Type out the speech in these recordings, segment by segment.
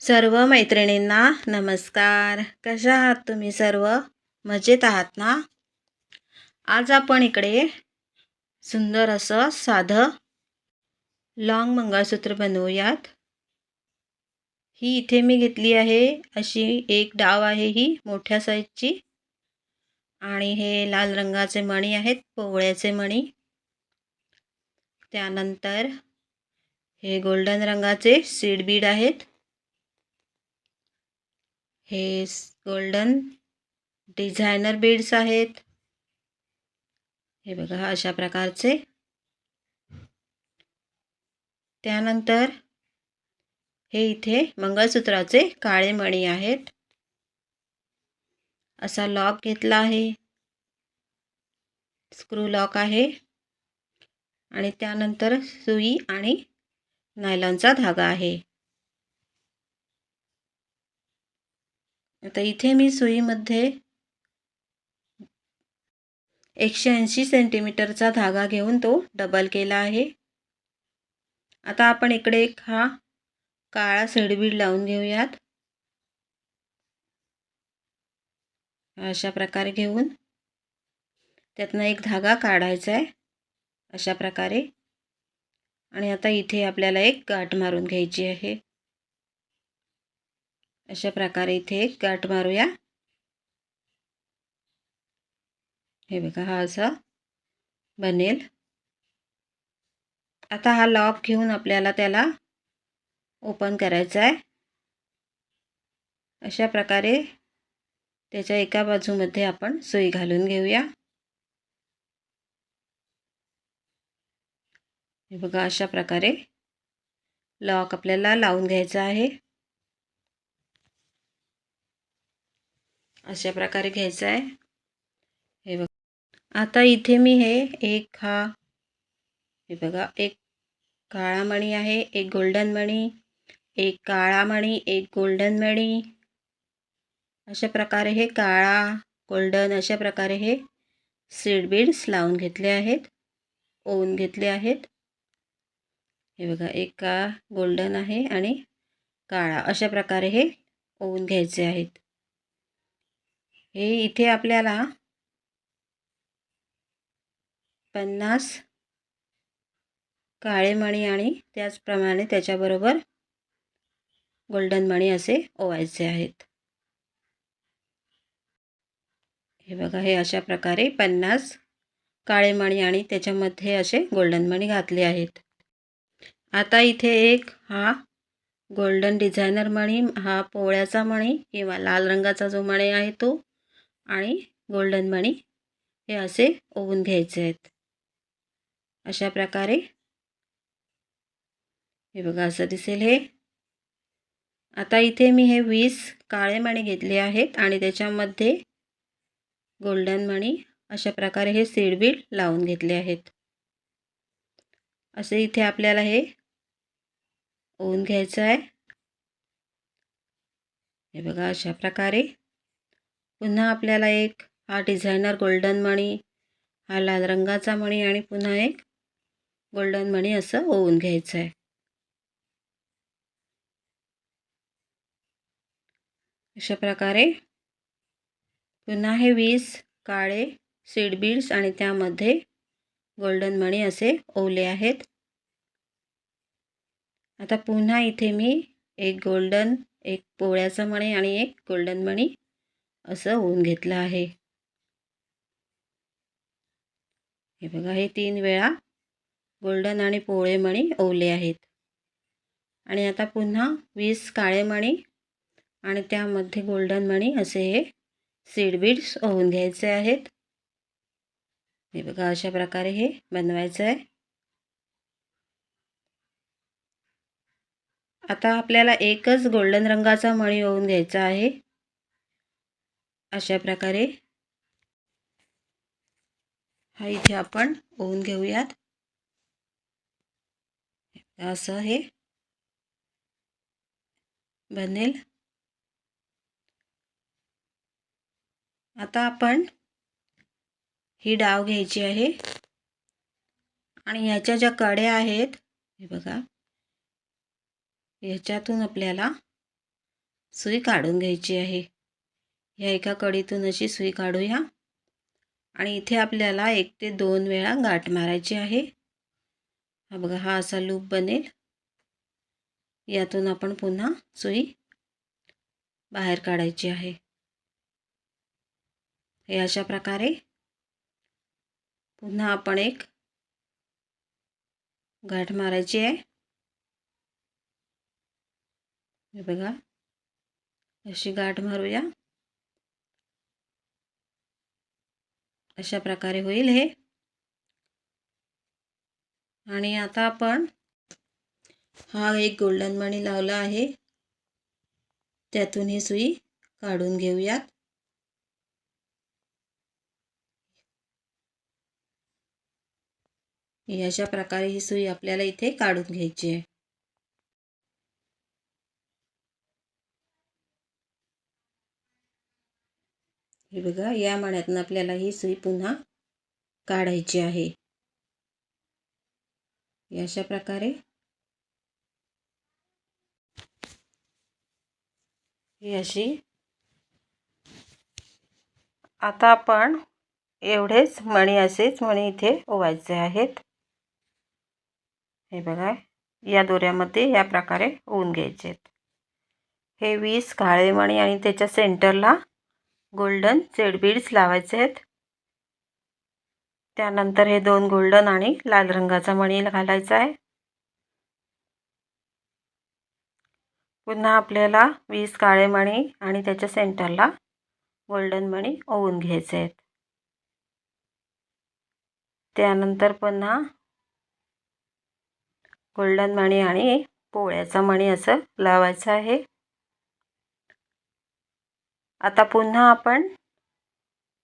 सर्व मैत्रिणींना नमस्कार. कशा आहात तुम्ही सर्व? मजेत आहात ना? आज आपण इकडे सुंदर असं साधं लॉंग मंगळसूत्र बनवूयात. ही इथे मी घेतली आहे. अशी एक डाव आहे ही मोठ्या साईजची आणि हे लाल रंगाचे मणी आहेत पोवळ्याचे मणी. त्यानंतर हे गोल्डन रंगाचे सीड बीड आहेत. हे गोल्डन डिझायनर बीड्स आहेत. हे बघा अशा प्रकारचे. त्यानंतर हे इथे मंगळसूत्राचे काळे मणी आहेत. असा लॉक घेतला आहे. स्क्रू लॉक आहे. आणि त्यानंतर सुई आणि नायलॉनचा धागा आहे. आता इथे मी सुईमध्ये एकशे ऐंशी सेंटीमीटरचा धागा घेऊन तो डबल केला आहे. आता आपण इकडे एक हा काळा सेडबीड लावून घेऊयात. अशा प्रकारे घेऊन त्यातनं एक धागा काढायचा आहे. अशा प्रकारे. आणि आता इथे आपल्याला एक गाठ मारून घ्यायची आहे. अशा प्रकारे इथे एक गाठ मारूया. हे बघा हा असा बनेल. आता हा लॉक घेऊन आपल्याला त्याला ओपन करायचा आहे. अशा प्रकारे त्याच्या एका बाजूमध्ये आपण सुई घालून घेऊया. हे बघा अशा प्रकारे लॉक आपल्याला लावून घ्यायचा आहे. अशा प्रकारे घ्यायचं आहे. हे बघा. आता इथे मी हे एक हा हे बघा एक काळा मणी आहे एक गोल्डन मणी एक काळा मणी एक गोल्डन मणी. अशा प्रकारे हे काळा गोल्डन अशा प्रकारे हे सीड बीड्स लावून घेतले आहेत ओवून घेतले आहेत. हे बघा एक का गोल्डन आहे आणि काळा अशा प्रकारे हे ओवून घ्यायचे आहेत. हे इथे आपल्याला पन्नास काळे मणी आणि त्याचप्रमाणे त्याच्याबरोबर गोल्डन मणी असे ओवायचे आहेत. हे बघा हे अशा प्रकारे पन्नास काळे मणी आणि त्याच्यामध्ये असे गोल्डन मणी घातले आहेत. आता इथे एक हा गोल्डन डिझायनर मणी हा पोळ्याचा मणी किंवा लाल रंगाचा जो मणी आहे तो आणि गोल्डन मणी हे असे ओवून घ्यायचे आहेत. अशा प्रकारे हे बघा असं दिसेल हे. आता इथे मी हे वीस काळे मणी घेतले आहेत आणि त्याच्यामध्ये गोल्डन मणी अशा प्रकारे हे सीडबीड लावून घेतले आहेत. असे इथे आपल्याला हे ओवून घ्यायचं आहे. हे बघा अशा प्रकारे पुन्हा आपल्याला एक हा डिझायनर गोल्डन मणी हा लाल रंगाचा मणी आणि पुन्हा एक गोल्डन मणी असं ओवून घ्यायचं आहे अशा प्रकारे पुन्हा हे वीस काळे सीड बीड्स आणि त्यामध्ये गोल्डन मणी असे ओवले आहेत. आता पुन्हा इथे मी एक गोल्डन एक पोळ्याचा मणी आणि एक गोल्डन मणी असं होऊन घेतलं आहे. हे बघा हे तीन वेळा गोल्डन आणि पोळे मणी ओवले आहेत. आणि आता पुन्हा वीस काळे मणी आणि त्यामध्ये गोल्डन मणी असे हे सीडबीड्स ओवून घ्यायचे आहेत. हे बघा अशा प्रकारे हे बनवायचं आहे. आता आपल्याला एकच गोल्डन रंगाचा मणी ओवून घ्यायचा आहे. अशा प्रकारे हा इथे आपण ओवून घेऊयात. असं हे बनेल. आता आपण ही डाव घ्यायची आहे. आणि ह्याच्या ज्या कड्या आहेत हे बघा ह्याच्यातून आपल्याला सुई काढून घ्यायची आहे. ह्या एका कडीतून अशी सुई काढूया. आणि इथे आपल्याला एक ते दोन वेळा गाठ मारायची आहे. हा बघा हा असा लूप बनेल. यातून आपण पुन्हा सुई बाहेर काढायची आहे. हे अशा प्रकारे पुन्हा आपण एक गाठ मारायची आहे. हे बघा अशी गाठ मारूया. अशा प्रकारे होईल हे. आणि आता आपण हा एक गोल्डन मणी लावला आहे. त्यातून ही सुई काढून घेऊयात. अशा प्रकारे ही सुई आपल्याला इथे काढून घ्यायची आहे. हे बघा या मण्यातून आपल्याला ही सुई पुन्हा काढायची आहे. अशा प्रकारे ही अशी आता आपण एवढेच मणी असेच मणी इथे ओवायचे आहेत. हे बघा या दोऱ्यामध्ये या प्रकारे ओवून घ्यायचे आहेत हे वीस काळे मणी आणि त्याच्या सेंटरला गोल्डन सेड बीड्स लावायचे आहेत. त्यानंतर हे दोन गोल्डन आणि लाल रंगाचा मणी घालायचा आहे. पुन्हा आपल्याला वीस काळे मणी आणि त्याच्या सेंटरला गोल्डन मणी ओवून घ्यायचे आहेत. त्यानंतर पुन्हा गोल्डन मणी आणि पोळ्याचा मणी असं लावायचं आहे. आता पुन्हा आपण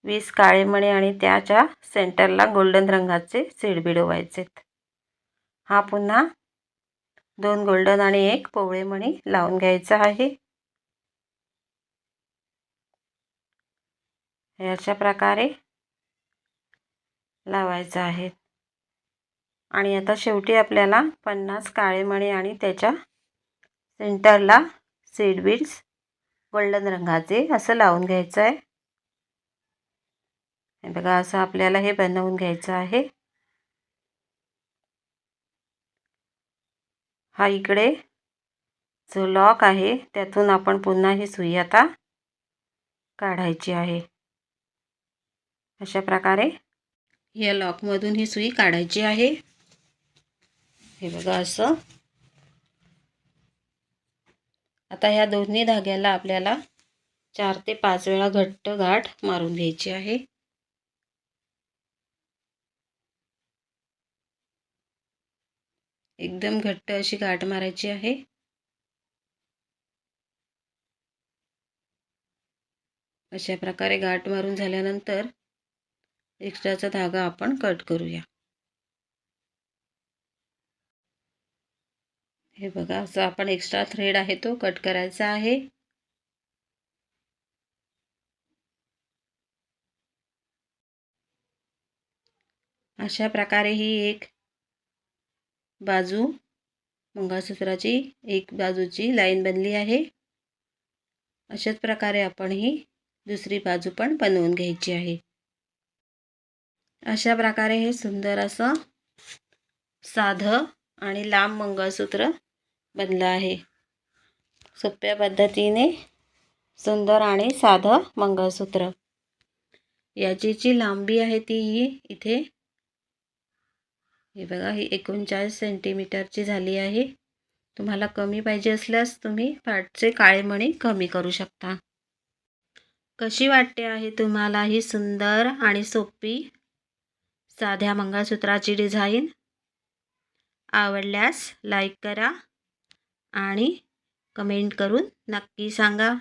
वीस काळे मणी आणि त्याच्या सेंटरला गोल्डन रंगाचे सीडबीड व्हायचेत हा पुन्हा दोन गोल्डन आणि एक पोवळे मणी लावून घ्यायचा आहे. अशा प्रकारे लावायचं आहे. आणि आता शेवटी आपल्याला पन्नास काळे मणी आणि त्याच्या सेंटरला सीड बीड्स गोल्डन रंगाचे असं लावून घ्यायचं आहे बघा असं आपल्याला हे बनवून घ्यायचं आहे. हा इकडे जो लॉक आहे त्यातून आपण पुन्हा ही सुई आता काढायची आहे. अशा प्रकारे या लॉकमधून ही सुई काढायची आहे. हे बघा असं. आता ह्या दोन्ही धाग्याला आपल्याला चार ते पाच वेळा घट्ट गाठ मारून घ्यायची आहे. एकदम घट्ट अशी गाठ मारायची आहे. अशा प्रकारे गाठ मारून झाल्यानंतर एक्स्ट्राचा धागा आपण कट करूया. हे बघा असं आपण एक्स्ट्रा थ्रेड आहे तो कट करायचा आहे. अशा प्रकारे ही एक बाजू मंगळसूत्राची एक बाजूची लाईन बनली आहे. अशाच प्रकारे आपण ही दुसरी बाजू पण बनवून घ्यायची आहे. अशा प्रकारे हे सुंदर असं साधं आणि लांब मंगळसूत्र बनलं आहे. सोप्या पद्धतीने सुंदर आणि साधं मंगळसूत्र. याची जी लांबी आहे ती ही इथे हे बघा ही एकोणचाळीस सेंटीमीटरची झाली आहे. तुम्हाला कमी पाहिजे असल्यास तुम्ही पाठचे काळे मणी कमी करू शकता. कशी वाटते आहे तुम्हाला ही सुंदर आणि सोपी साध्या मंगळसूत्राची डिझाईन? आवडल्यास लाईक करा आणि कमेंट करून नक्की सांगा.